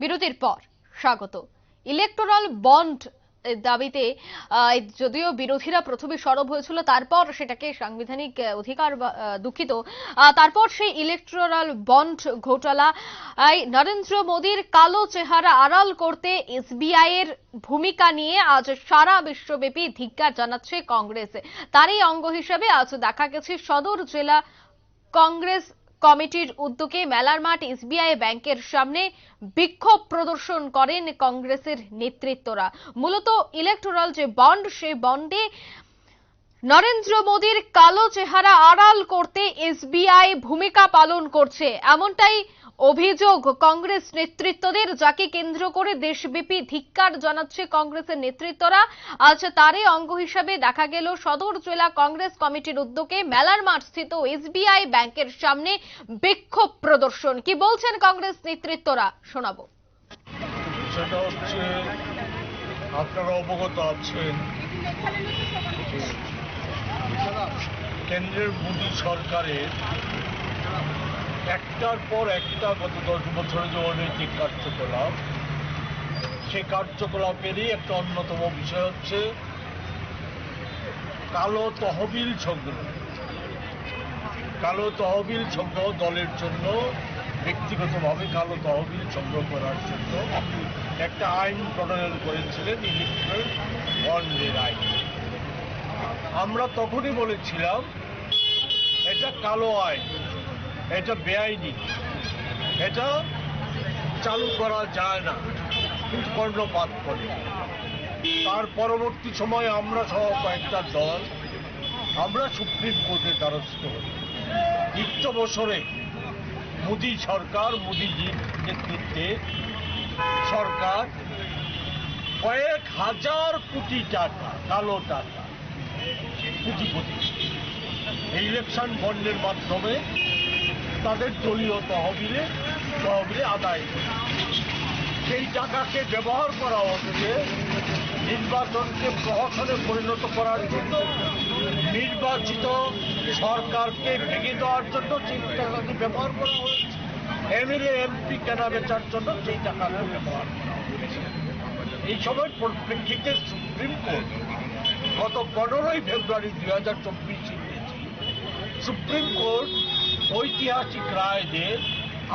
বিরতির পর স্বাগত। ইলেকটোরাল বন্ড দাবিতে যদিও বিরোধীরা প্রথমে সরব হয়েছিল, তারপর সেটাকে সাংবিধানিক অধিকার দুঃখিত তারপর সেই ইলেকটোরাল বন্ড ঘোটালা নরেন্দ্র মোদীর কালো চেহারা আড়াল করতে এসবিআই এর ভূমিকা নিয়ে আজ সারা বিশ্বব্যাপী ধিক্কার জানাচ্ছে কংগ্রেস। তারই অঙ্গ হিসেবে আজ দেখা গেছে সদর জেলা কংগ্রেস কমিটির উদ্যোগে মেলার মাঠ এসবিআই ব্যাংকের সামনে বিক্ষোভ প্রদর্শন করেন কংগ্রেসের নেতৃত্বরা। মূলত ইলেকটোরাল যে বন্ড সেই বন্ডে নরেন্দ্র মোদীর কালো চেহারা আড়াল করতে এসবিআই ভূমিকা পালন করছে। এমনটাই অভিযোগ কংগ্রেস নেতৃত্বদের, যাকে কেন্দ্র করে দেশব্যাপী ধিক্কার জানাচ্ছে কংগ্রেসের নেতৃত্বরা। আজ তারই অঙ্গ হিসাবে দেখা গেল, সদর জেলা কংগ্রেস কমিটির উদ্যোগে মেলার মাঠ স্থিত এসবিআই ব্যাংকের সামনে বিক্ষোভ প্রদর্শন। কি বলছেন কংগ্রেস নেতৃত্বরা? শোনাবো। আপনারা অবগত আছেন। কেন্দ্রের মোদী সরকারের একটার পর একটা গত দশ বছরে যে অনৈতিক কার্যকলাপ সে কার্যকলাপেরই একটা অন্যতম বিষয় হচ্ছে কালো তহবিল সংগ্রহ। কালো তহবিল সংগ্রহ দলের জন্য, ব্যক্তিগতভাবে কালো তহবিল সংগ্রহ করার জন্য একটা আইন প্রণয়ন করেছিলেন ইলেকট্রাল বন্ডের আইন। আমরা তখনই বলেছিলাম, এটা কালো আইন, এটা বেআইনি, এটা চালু করা যায় না, কিন্তু কর্ণপাত করে। তার পরবর্তী সময়ে আমরা সহ কয়েকটা দল, আমরা সুপ্রিম কোর্টের দ্বারস্থ নিত্য বছরে মোদী সরকার মোদীজির নেতৃত্বে সরকার কয়েক হাজার কোটি টাকা, কালো টাকা এই ইলেকশন বন্ডের মাধ্যমে তাদের দলীয় তহবিলে তহবিলে আদায় সেই টাকাকে ব্যবহার করা হচ্ছে নির্বাচনকে প্রহসনে পরিণত করার জন্য নির্বাচিত সরকারকে ভেঙে দেওয়ার জন্য সেই টাকাকে ব্যবহার করা হয়েছে, এমএলএ, এমপি কেনা বেচার জন্য সেই টাকাকে ব্যবহার করা হয়েছে। এই সময় পরিপ্রেক্ষিতে সুপ্রিম কোর্ট গত পনেরোই ফেব্রুয়ারি দুই হাজার চব্বিশ সুপ্রিম কোর্ট ঐতিহাসিক রায় দিয়ে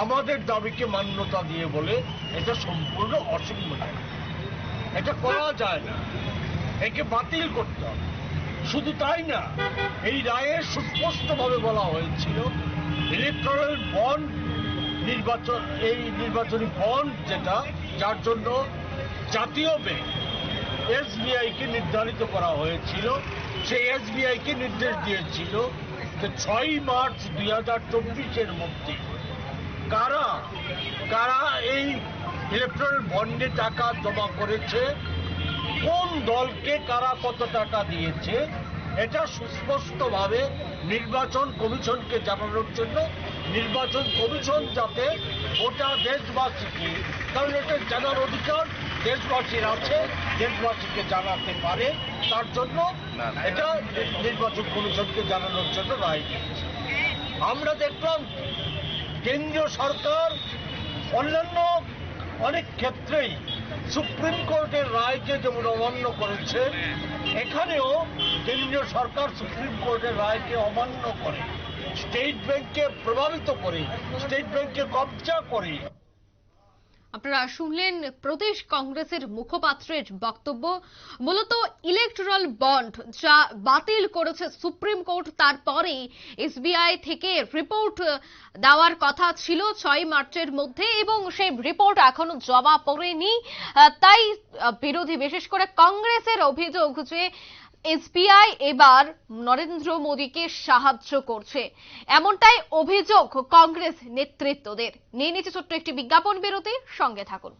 আমাদের দাবিকে মান্যতা দিয়ে বলে এটা সম্পূর্ণ অসংবিধানিক এটা করা যায় না। একে বাতিল করতে হবে। শুধু তাই না, এই রায়ে সুস্পষ্টভাবে বলা হয়েছিল ইলেকট্রাল বন্ড নির্বাচন, এই নির্বাচনী বন্ড যেটা, যার জন্য জাতীয় ব্যাংক এসবিআই কে নির্ধারিত করা হয়েছিল সেই এসবিআই কে নির্দেশ দিয়েছিল যে ছয়ই মার্চ দুই হাজার চব্বিশের মধ্যে কারা কারা এই ইলেকট্রনিক বন্ডে টাকা জমা করেছে, কোন দলকে কারা কত টাকা দিয়েছে, এটা সুস্পষ্টভাবে নির্বাচন কমিশনকে জানানোর জন্য নির্বাচন কমিশন যাতে গোটা দেশবাসীকে কারণ এটা জানার অধিকার দেশবাসীর আছে দেশবাসীকে জানাতে পারে তার জন্য এটা নির্বাচন কমিশনকে জানানোর জন্য রায় দিয়েছে। আমরা দেখলাম কেন্দ্রীয় সরকার অন্যান্য অনেক ক্ষেত্রেই সুপ্রিম কোর্টের রায়কে যেমন অমান্য করেছে এখানেও কেন্দ্রীয় সরকার সুপ্রিম কোর্টের রায়কে অমান্য করে। স্টেট ব্যাংককে প্রভাবিত করে, স্টেট ব্যাংককে কবজা করে। আপনারা শুনলেন প্রদেশ কংগ্রেসের মুখপাত্রের বক্তব্য। মূলত ইলেকট্রাল বন্ড যা বাতিল করেছে সুপ্রিম কোর্ট তারপরেই এসবিআই থেকে রিপোর্ট দেওয়ার কথা ছিল ছয় মার্চের মধ্যে এবং সেই রিপোর্ট এখনও জমা পড়েনি। তাই বিরোধী, বিশেষ করে কংগ্রেসের অভিযোগ যে এসবিআই এবার নরেন্দ্র মোদীকে সাহায্য করছে। এমনটাই অভিযোগ কংগ্রেস নেতৃত্বদের। নিয়ে নিচ্ছে ছোট্ট একটি বিজ্ঞাপন বিরতির সঙ্গে থাকুন।